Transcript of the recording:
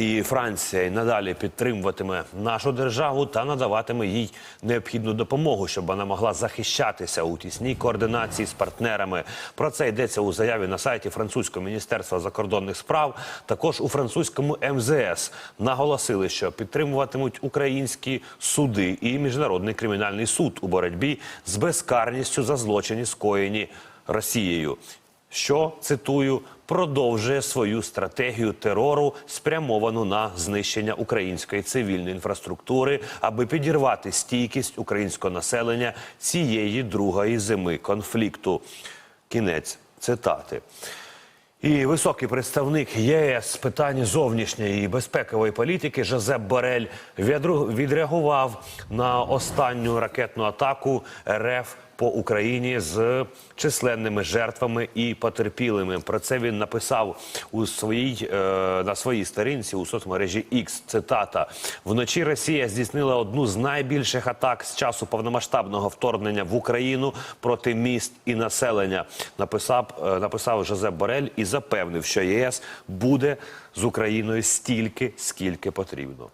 І Франція й надалі підтримуватиме нашу державу та надаватиме їй необхідну допомогу, щоб вона могла захищатися у тісній координації з партнерами. Про це йдеться у заяві на сайті французького міністерства закордонних справ. Також у французькому МЗС наголосили, що підтримуватимуть українські суди і міжнародний кримінальний суд у боротьбі з безкарністю за злочини, скоєні Росією що цитую продовжує свою стратегію терору, спрямовану на знищення української цивільної інфраструктури, аби підірвати стійкість українського населення цієї другої зими конфлікту. Кінець цитати. І високий представник ЄС з питань зовнішньої і безпекової політики Жозеп Борель відреагував на останню ракетну атаку РФ по Україні з численними жертвами і потерпілими. Про це він написав у своїй е, на своїй сторінці у соцмережі X. Цитата: вночі Росія здійснила одну з найбільших атак з часу повномасштабного вторгнення в Україну проти міст і населення. Написав е, написав Жозеп Борель і запевнив, що ЄС буде з Україною стільки, скільки потрібно.